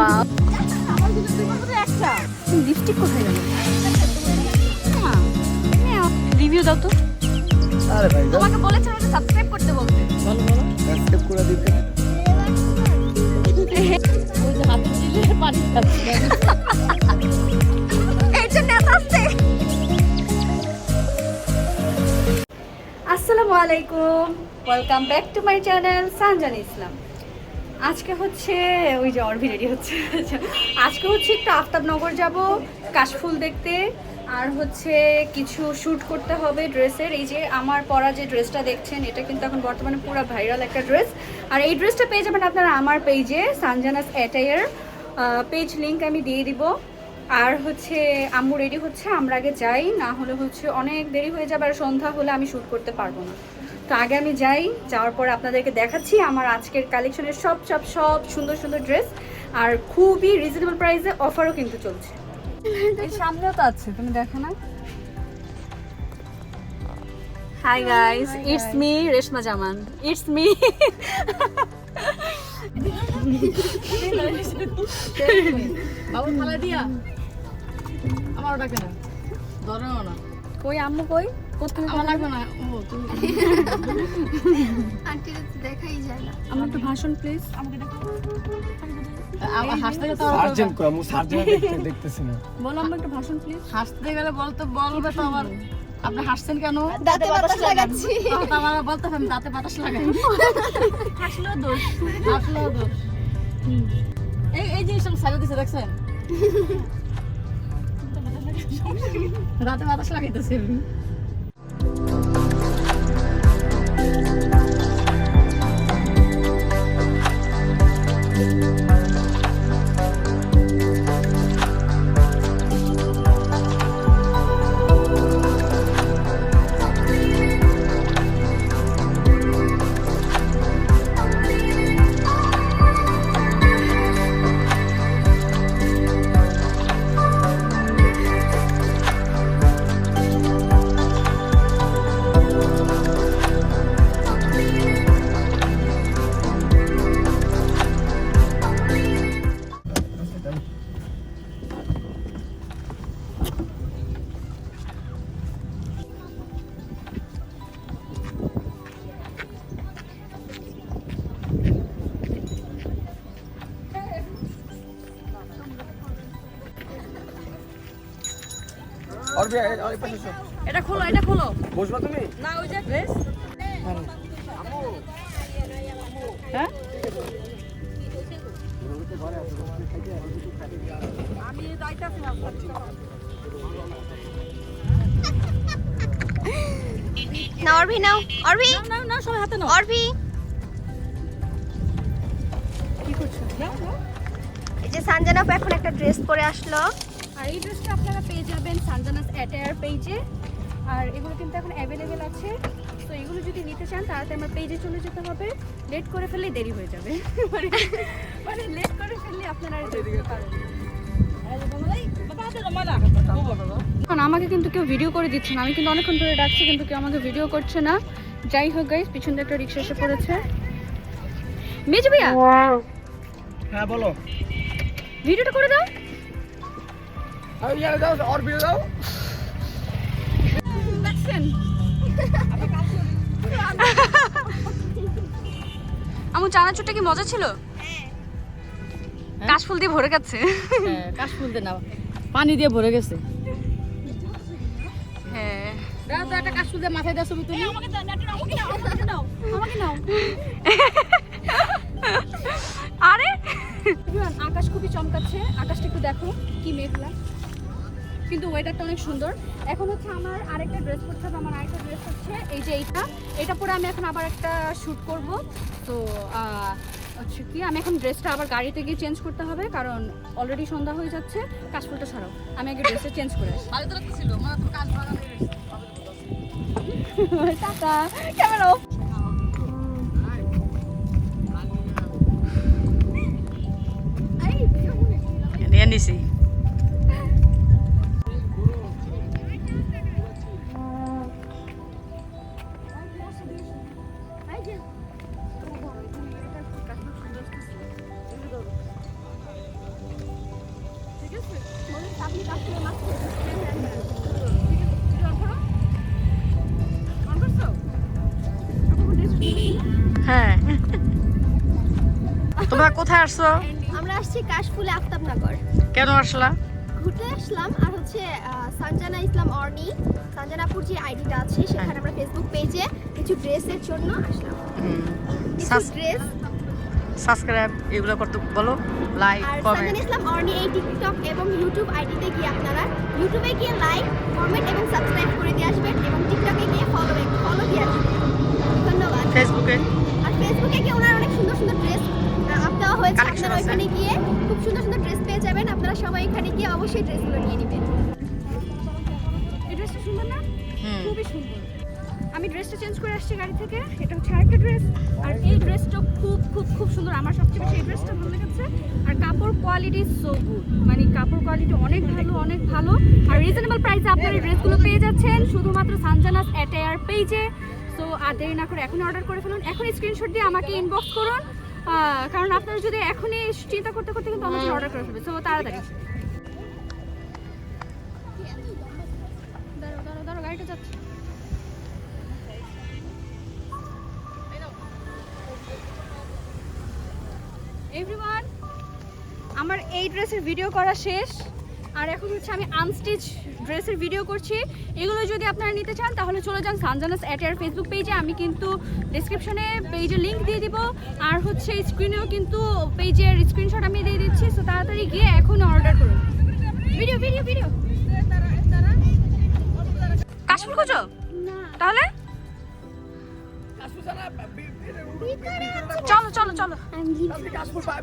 বাবা। একটা লিপস্টিক কোথায় গেল? রিভিউ দাও তো। আরে ভাই তোমাকে বলেছে আমাকে সাবস্ক্রাইব করতে বলতে। বলো বলো। সাবস্ক্রাইব করে দিতে ওই যে হাতের দিলে পানি খাচ্ছে। এই জন্য এত আসছে। আসসালামু আলাইকুম। Welcome back to my channel Sanjan Islam আজকে হচ্ছে, ওই যে অরভি রেডি হচ্ছে। আজকে হচ্ছে একটু আফতাবনগর যাব, কাশফুল দেখতে। আর হচ্ছে কিছু শ্যুট করতে হবে ড্রেসের। এই যে আমার পরা যে ড্রেসটা দেখছেন, এটা কিন্তু এখন বর্তমানে পুরো ভাইরাল একটা ড্রেস। আর এই ড্রেসটা পেয়ে যাবেন আপনারা আমার পেজে, সানজানাস অ্যাটায়ার। পেজ লিংক আমি দিয়ে দিব। আর হচ্ছে, আম্মু রেডি হচ্ছে, আমরা আগে যাই। না হলে হচ্ছে অনেক দেরি হয়ে যাবে আর সন্ধ্যা হলে আমি শ্যুট করতে পারব না। তো আগে আমি যাই যাওয়ার পরে আপনাদেরকে দেখাচ্ছি আমার আজকের কালেকশনের সব সব সব সুন্দর সুন্দর ড্রেস আর খুবই রিজনেবল প্রাইসে অফারও কিন্তু চলছে। সামনেও তো আছে তুমি দেখো না। Hi guys it's me Reshma Zaman it's me Babu থালা দিয়া। আমার ধরেও না। কই আম্মু কই? আমার লাগবে না? ও তুমি আন্টির দেখাই যায় না। আমার একটু ভাষণ প্লিজ আমার হাসতে গেলে তো সার্জেন্ট কো আমি সার্জেন্ট দেখতেছি না। বলো আমার একটু ভাষণ প্লিজ হাসতে গেলে বলতে বলবে তো আবার। আপনি হাসছেন কেন? দাঁতে বাতাস লাগাচ্ছি। আমার বলতে হবে দাঁতে বাতাস লাগাই হাসলেও দোষ। হাসলেও দোষ। এই এই জিনিসটা সাইলে দিছে দেখছেন? দাঁতে বাতাস লাগাইতেছে। এটা খোলো এটা খোলো। বসবা তুমি? না ওই যে ড্রেস হ্যাঁ? আমি যাইতাছি না না অরভি নাও। অরভি না না সবাই হাতে নাও। অরভি কি করছ? এই যে এখন একটা ড্রেস পরে আসলো। এই ড্রেসটা আপনারা পেয়ে যাবেন সানজানাস অ্যাটায়ার পেজে আর এগুলো কিন্তু এখন অ্যাভেলেবেল আছে। তো এগুলো যদি নিতে চান তাড়াতাড়ি আমার পেজে চলে যেতে হবে। লেট করে ফেললে দেরি হয়ে যাবে। মানে মানে লেট করে ফেললে আপনারা পারবেন আমাকে কিন্তু কেউ ভিডিও করে দিচ্ছে না। আমি কিন্তু অনেকক্ষণ ধরে ডাকছি কিন্তু কেউ আমাকে ভিডিও করছে না। যাই হোক গাইস পিছন দিয়ে একটা রিক্সা এসে পড়েছে। মেজু ভাইয়া! হ্যাঁ বলো। ভিডিওটা করে দাও। দাও আর দাও। দেখছেন? আমু চানাচুরটা কি মজা ছিল? কাশফুল দিয়ে ভরে গেছে। হ্যাঁ কাশফুল দিয়ে নাও পানি দিয়ে ভরে গেছে। হ্যাঁ। দাও তো একটা কাশফুল দিয়ে মাথায় দাও ছবি তুলি। আরে! আকাশ খুবই চমকাচ্ছে আকাশটা একটু দেখো কি মেঘলা। কিন্তু ওয়েদারটা অনেক সুন্দর। এখন হচ্ছে আমার আরেকটা ড্রেস করতে হবে আমার আরেকটা ড্রেস হচ্ছে এই যে এইটা। এটা পরে আমি এখন আবার একটা শ্যুট করব। তো হচ্ছে কি আমি এখন ড্রেসটা আবার গাড়িতে গিয়ে চেঞ্জ করতে হবে কারণ অলরেডি সন্ধ্যা হয়ে যাচ্ছে কাশফুলটা সরাও। আমি আগে ড্রেসটা চেঞ্জ করে আসি। বাড়িতে ছিল তো কাজ বাগানে টাটা ক্যামেরা অফ। নিছি হ্যাঁ। তোমরা কোথায় আসছো? আমরা আসছি কাশফুলে আফতাবনগর। কেন আসলা? ঘুরতে আসলাম আর হচ্ছে আহ, সঞ্জনা ইসলাম অর্নি সঞ্জনাপুর যে আইডিটা আছে সেখানে আমরা ফেসবুক পেজে কিছু ড্রেসের জন্য আসলাম। কিছু ড্রেস। সাবস্ক্রাইব এগুলো করতে বলো লাইক কমেন্ট সঞ্জনা ইসলাম অর্নি এই টিকটক এবং ইউটিউব আইডিতে গিয়ে আপনারা ইউটিউবে গিয়ে লাইক কমেন্ট এবং সাবস্ক্রাইব করে দিয়ে আসবেন এবং টিকটকে গিয়ে ফলো ফলো দিয়ে আসবেন। ধন্যবাদ। ফেসবুকে ফেসবুকে গিয়ে ওনার অনেক সুন্দর সুন্দর ড্রেস আপ দেওয়া হয়েছে। আপনারা আছে। ওইখানে গিয়ে খুব সুন্দর সুন্দর ড্রেস পেয়ে যাবেন। আপনারা সবাই এখানে গিয়ে অবশ্যই ড্রেসগুলো নিয়ে নেবেন। এই ড্রেসটা সুন্দর না? খুবই সুন্দর। আমি ড্রেসটা চেঞ্জ করে আসছি গাড়ি থেকে। এটা হচ্ছে আরেকটা ড্রেস আর এই ড্রেসটা খুব খুব খুব সুন্দর। আমার সবচেয়ে বেশি এই ড্রেসটা ভালো লেগেছে। আর কাপড় কোয়ালিটি সো গুড মানে কাপড় কোয়ালিটি অনেক ভালো অনেক ভালো। আর রিজনেবল প্রাইসে আপনারা এই ড্রেসগুলো পেয়ে যাচ্ছেন। শুধুমাত্র সানজানাস অ্যাটায়ার পেজে আর দেরি না করে এখনই অর্ডার করে ফেলুন। এখন স্ক্রিনশট দিয়ে আমাকে ইনবক্স করুন। কারণ আপনারা যদি এখনই চিন্তা করতে করতে কিন্তু আমাদের অর্ডার করে ফেলবে সো তাড়াতাড়ি। এভরিওয়ান আমার এই ড্রেসের ভিডিও করা শেষ। আর এখন হচ্ছে আমি আনস্টিচ ড্রেসের ভিডিও করছি। এগুলো যদি আপনারা নিতে চান তাহলে চলে যান সানজানাস অ্যাটের ফেসবুক পেজে আমি কিন্তু ডিসক্রিপশনে পেজের লিঙ্ক দিয়ে দিব। আর হচ্ছে স্ক্রিনেও কিন্তু পেজের স্ক্রিনশট আমি দিয়ে দিচ্ছি। সো তাড়াতাড়ি গিয়ে এখন অর্ডার করুন। ভিডিও ভিডিও ভিডিও কাশ্মীর খুঁজো? তাহলে? চলো চলো চলো। আপনি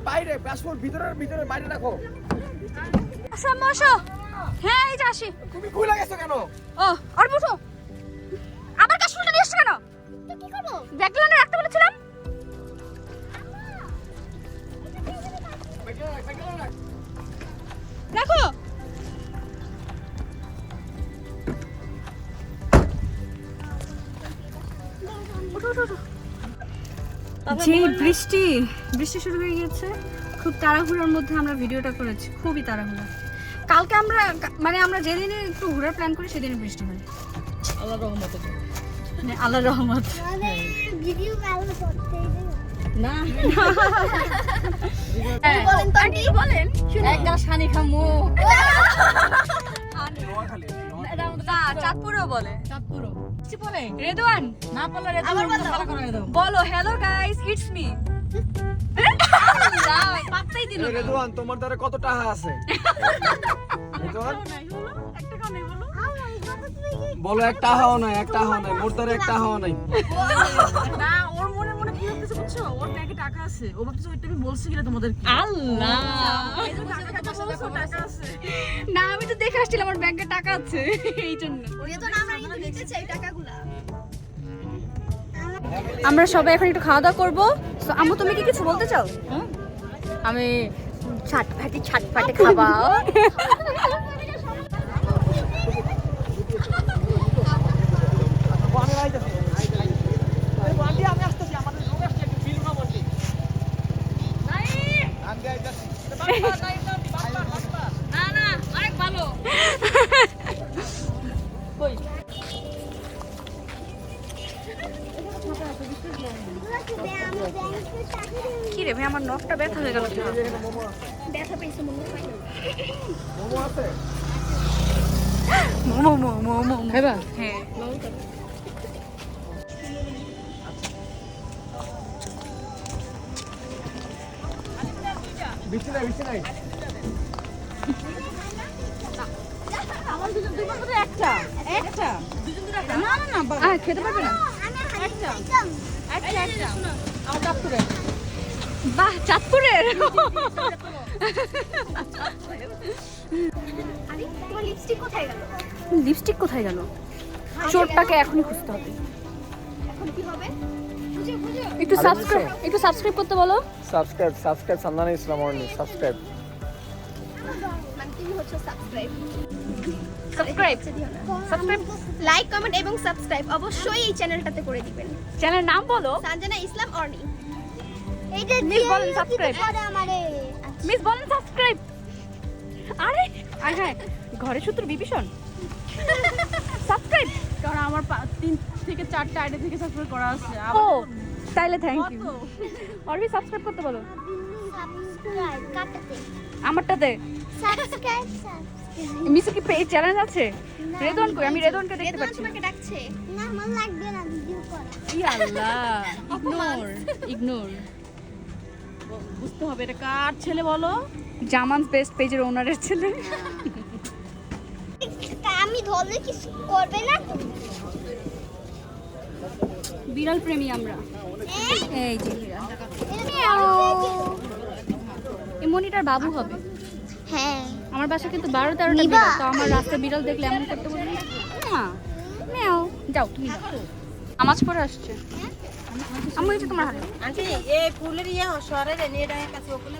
বাইরে কাশফুল ভিতরের ভিতরে বাইরে রাখো আচ্ছা মশো হ্যাঁ এই যে আসি। তুমি খুলে গেছো কেন? ও আর বুঝো আবার কাশ্মীরটা নিয়ে এসছো কেন? কি করব? ব্যাকগ্রাউন্ডে রাখতে বলেছিলাম। রাখ, ওঠো। যে বৃষ্টি বৃষ্টি শুরু হয়ে গেছে খুব তাড়াহুড়োর মধ্যে আমরা ভিডিওটা করেছি খুবই তাড়াহুড়ো। কালকে আমরা মানে আমরা যেদিনে একটু ঘোরার প্ল্যান করি সেদিন বৃষ্টি হয়। আল্লাহ রহমত। মানে আল্লাহ রহমত। ভিডিও ভালো করতে না বলেন। আন্টি এক খামু। চাঁদপুরেও চাঁদপুরও। রেদওয়ান না বলো হ্যালো গাইস ইটস মি তোমার দ্বারা কত টাকা আছে? বলো? এক টাকাও নাই এক টাকাও নাই মোর দ্বারা এক টাকাও নাই। না ওর মনে মনে কি হচ্ছে বুঝছ? ওর ব্যাগে টাকা আছে। ও ভাবছে ওইটা আমি বলছি কিনা তোমাদের আল্লাহ। টাকা আছে। না আমি তো দেখে আসছিলাম আমার ব্যাংকে টাকা আছে এই জন্য। আমরা সবাই এখন একটু খাওয়া দাওয়া করব। তো আম্মু তুমি কি কিছু বলতে চাও? আমি ছাট ছাটফাটি ছাটফাটি খাবা আমি হ্যাঁ। একটা। একটা। না না না খেতে পারবে না? একটা। একটা আমার চাঁদপুরে বাহ চাঁদপুরের? তোমার লিপস্টিক কোথায় গেল? লিপস্টিক কোথায় গেল? চোরটাকে এখনই খুঁজতে হবে। এখন কি হবে? খুঁজো খুঁজো একটু সাবস্ক্রাইব একটু সাবস্ক্রাইব করতে বলো। Subscribe subscribe Sandana Islam Orni subscribe মানে তুমি হচ্ছে subscribe subscribe subscribe like comment এবং সাবস্ক্রাইব অবশ্যই এই চ্যানেলটাতে করে দিবেন। চ্যানেলের নাম বলো। সানজানা ইসলাম অর্নি মিস বলেন সাবস্ক্রাইব মিস বলেন সাবস্ক্রাইব আরে হাই ঘরে শত্রু বিভীষণ। সাবস্ক্রাইব কারণ আমার পা- তিন থেকে চারটা আইডি থেকে সাবস্ক্রাইব করা আছে। ও তাইলে থ্যাংক ইউ অলরেডি সাবস্ক্রাইব করতে বলো। আমারটাতে? সাবস্ক্রাইব মিসু কি পেজ চ্যানেল আছে? রেদন কই? আমি রেদনকে দেখতে পাচ্ছি না। তোমাকে ডাকছে। না আমার লাগবে না ভিডিও করা। ই আল্লাহ ইগনোর ইগনোর বুঝতে হবে এটা কার ছেলে বলো? জামানস বেস্ট পেজের ওনারের ছেলে। আমি ধরলে কি করবে না বিড়াল প্রেমী আমরা। এই যে বিড়াল এই মনিটার বাবু হবে। হ্যাঁ। আমার বাসা কিন্তু বারো তেরোটা নিবা? বিড়াল তো আমার রাস্তায় বিড়াল দেখলে এমন করতে বলি না। যাও তুমি। নামাজ পড়ে আসছে। আমি হচ্ছে তোমার হাতে। আন্টি এই ফুলের ইয়ে সরে রে নিয়ে কাছে ওগুলো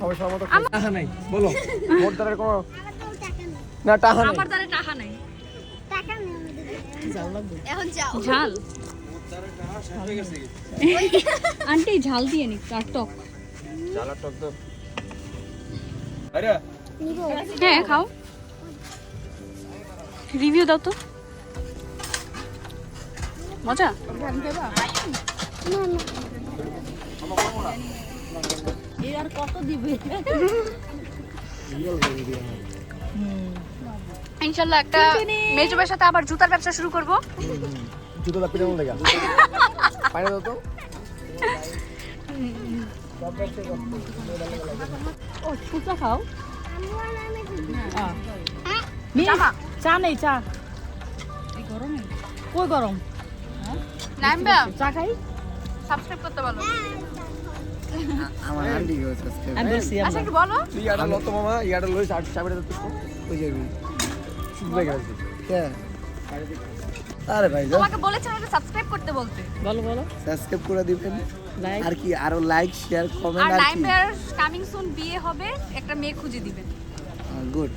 শেষ মতো টাকা নাই বলো। মোট দ্বারা কোনো না টাকা নাই। আমার দ্বারা টাকা নাই। টাকা নেই এখন যাও। ঝাল। আন্টি ঝাল দিয়ে নি আর টক। চালা টক তো আরে। হ্যাঁ খাও। রিভিউ দাও তো। মজা? না না। এ আর কত দিবে? ইনশাল্লাহ একটা মেজবের সাথে আবার জুতার ব্যবসা শুরু করব। জুতো দা পিটানো লাগা পানি দাও তো। ও ফুচকা খাও। চা নেই চা। এই গরমে? কই গরম চা খাই? সাবস্ক্রাইব করতে বলো। আমার আন্টি হচ্ছে আমি বলছি আচ্ছা একটু বলো। ইয়াটা লো তো মামা ইয়াটা লই চাবি চাবিটা তো ওই যাবি শুনবে গেছে কে? আরে ভাই তোমাকে বলেছিলাম এটা সাবস্ক্রাইব করতে বলতে। বলো বলো। সাবস্ক্রাইব করে দিবেন। আর কি আরও লাইক শেয়ার কমেন্ট আর কি। নাইমবার কামিং সুন বিয়ে হবে একটা মেয়ে খুঁজে দিবেন। গুড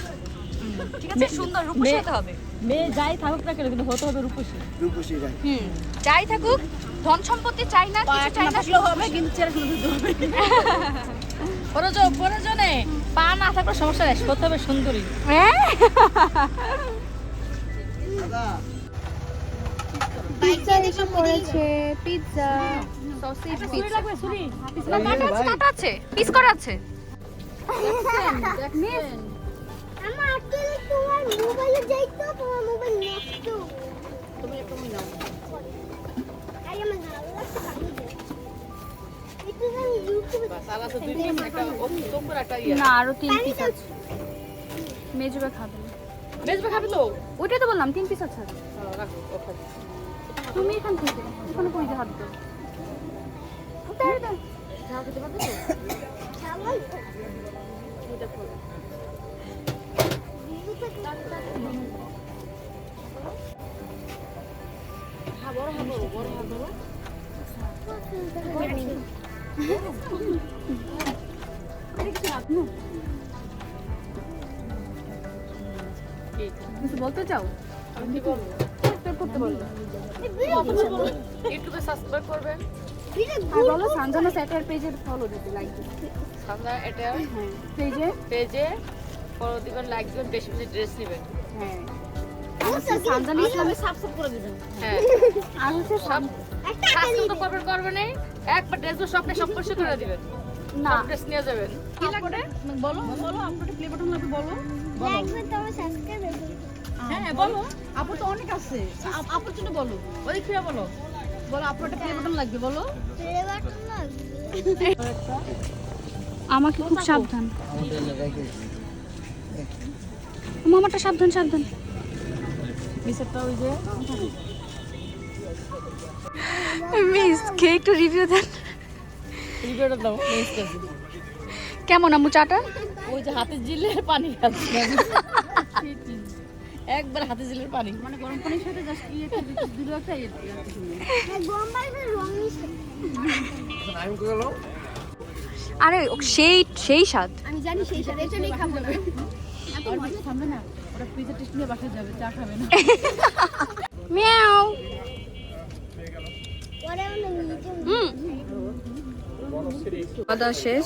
ঠিক আছে সুন্দর রূপসী মেয়ে- হতে হবে। মেয়ে যাই থাকুক না কেন কিন্তু হতে হবে রূপসী। রূপসী রায় হুম যাই থাকুক ধন সম্পত্তি চাই না কিছু চাই না হবে কিন্তু চেহারা সুন্দর হবে প্রয়োজন প্রয়োজনে পা না থাকলে সমস্যা নেই করতে হবে সুন্দরী। হ্যাঁ? পিজ্জা এসে পড়েছে পিৎজা সসেজ লাগবে আছে পিস করা আছে। না আরও তিন পিস আছে। মেজবা খাবে। বেচবে খাবে তো? ওইটাই তো বললাম তিন পিস আছে। হ্যাঁ। তুমি এখান থেকে এখানে কই হাত দাও। হ্যাঁ বড় বড় বড় হ্যাঁ বড়। কিছু বলতে চাও? আমি বলব? করতে বলো। ইউটিউবে সাবস্ক্রাইব করবেন। আর বলো সানজানা স্যাটার পেজে ফলো দিতে লাইক দিতে। সামনে এটা হ্যাঁ পেজে পেজে ফলো দিবেন লাইক দিবেন বেশি বেশি ড্রেস নেবেন। হ্যাঁ। সানজানা ইসলামে সাবস্ক্রাইব করে দিবেন হ্যাঁ। আর হচ্ছে সাবস্ক্রাইব করবেন করবেন একবার ড্রেস সব পরিষ্কার করে দিবেন। না। ড্রেস নিয়ে যাবেন। কি লাগবে? বলো বলো আপনাদের প্লে বাটন লাগবে বলো। লাগবে তোমার সাবস্ক্রাইব হ্যাঁ বলো। আপুর তো অনেক আছে। আপুর জন্য বলো। ওই ফিরে বলো। বলো আপুর একটা প্লে বাটন লাগবে বলো। ফ্লেভার লাগবে। আমাকে খুব সাবধান। মামাটা সাবধান সাবধান। নিচেরটা ওই যে। মিস কে একটু রিভিউ দেন? দাও। কেমন আম্মু চাটা? ওই যে হাতে জিলে পানি খাচ্ছে। একবার হাতে জিলের পানি। মানে গরম পানির সাথে জাস্ট ইয়ে দিল একটা ইয়ে গরম পানিতে রং মিশে আমি আরে সেই সেই স্বাদ। আমি জানি সেই সাথে এটা নেই খাব না। আর থামবে না ওরা পিজা টেস্ট নিয়ে বাসায় যাবে চা খাবে না। মিয়াও। হুম। শেষ?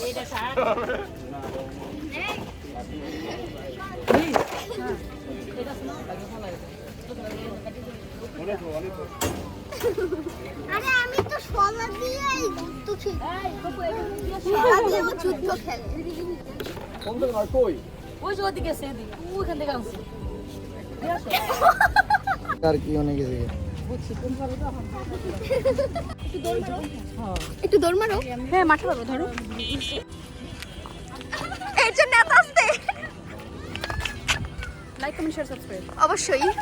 আরে আমি তো সলা দিয়ে যুদ্ধ খেলি যুদ্ধ খেলে। ওই যে ওদিকে আছে এদিকে। ওইখান থেকে আনছি। আর কি অনেক কিছু। একটু দৌড় মারো। হ্যাঁ। মাঠে পাবো ধরো এর জন্য এত আসতে। লাইক কমেন্ট শেয়ার সাবস্ক্রাইব অবশ্যই।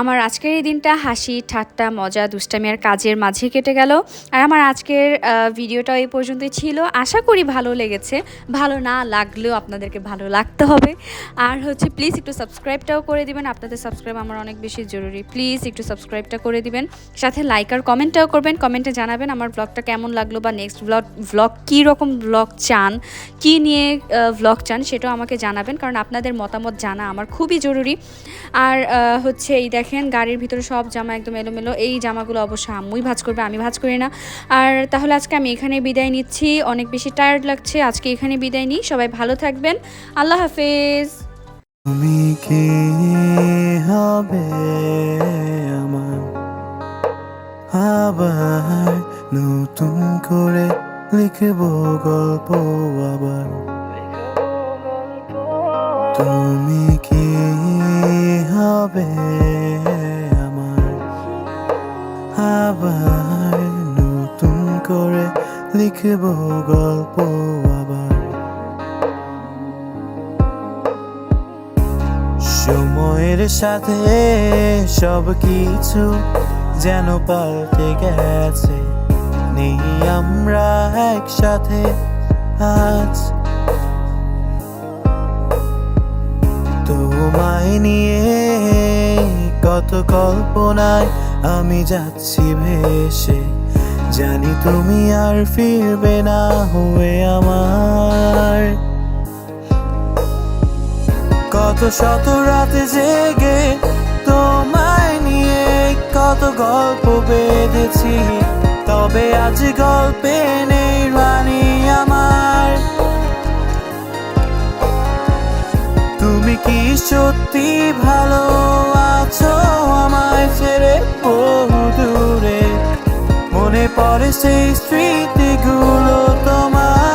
আমার আজকের এই দিনটা হাসি, ঠাট্টা, মজা, দুষ্টামি আর কাজের মাঝে কেটে গেল। আর আমার আজকের ভিডিওটা এই পর্যন্তই ছিল। আশা করি ভালো লেগেছে। ভালো না লাগলেও আপনাদেরকে ভালো লাগতে হবে। আর হচ্ছে প্লিজ একটু সাবস্ক্রাইবটাও করে দিবেন। আপনাদের সাবস্ক্রাইব আমার অনেক বেশি জরুরি। প্লিজ একটু সাবস্ক্রাইবটা করে দিবেন। সাথে লাইক আর কমেন্টটাও করবেন। কমেন্টে জানাবেন আমার ব্লগটা কেমন লাগল বা নেক্সট ব্লগ ব্লগ কী রকম ব্লগ চান, কী নিয়ে ব্লগ চান সেটাও আমাকে জানাবেন। কারণ আপনাদের মতামত জানা আমার খুবই জরুরি। আর হচ্ছে এই দেখেন, গাড়ির ভিতরে সব জামা একদম এলোমেলো। এই জামাগুলো অবশ্য আম্মুই ভাজ করবে, আমি ভাজ করি না। আর তাহলে আজকে আমি এখানে বিদায় নিচ্ছি। অনেক বেশি টায়ার্ড লাগছে, আজকে এখানে বিদায় নিই। সবাই ভালো থাকবেন। আল্লাহ হাফেজ। তুমি হবে আমার? আবার নতুন করে লিখব গল্প আবার। তুমি কি হবে আমার? আবার নতুন করে লিখব গল্প আবার। সময়ের সাথে সব কিছু যেন পাল্টে গেছে। নেই আমরা একসাথে আজ তোমায় নিয়ে কত কল্পনায় আমি যাচ্ছি ভেসে। জানি তুমি আর ফিরবে না হয়ে আমার। কত শত রাতে জেগে তোমায় নিয়ে কত গল্প বেঁধেছি, তবে আজ গল্পে নেই রানী আমার। সত্যি ভালো আছো আমায় ছেড়ে বহু দূরে মনে পড়ে সেই স্মৃতিগুলো তোমার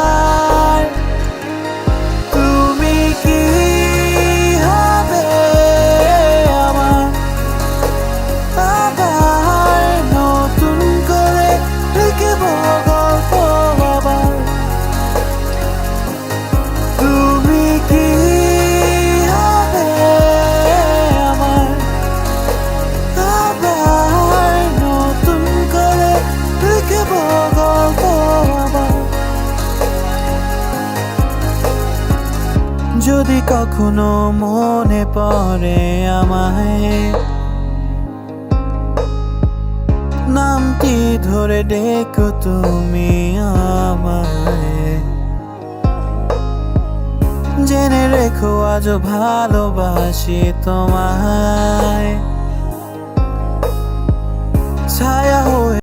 কখনো মনে পড়ে আমায়। নামটি ধরে ডেকো তুমি আমায়। জেনে রেখো আজ ভালোবাসি তোমায়। ছায়া হয়ে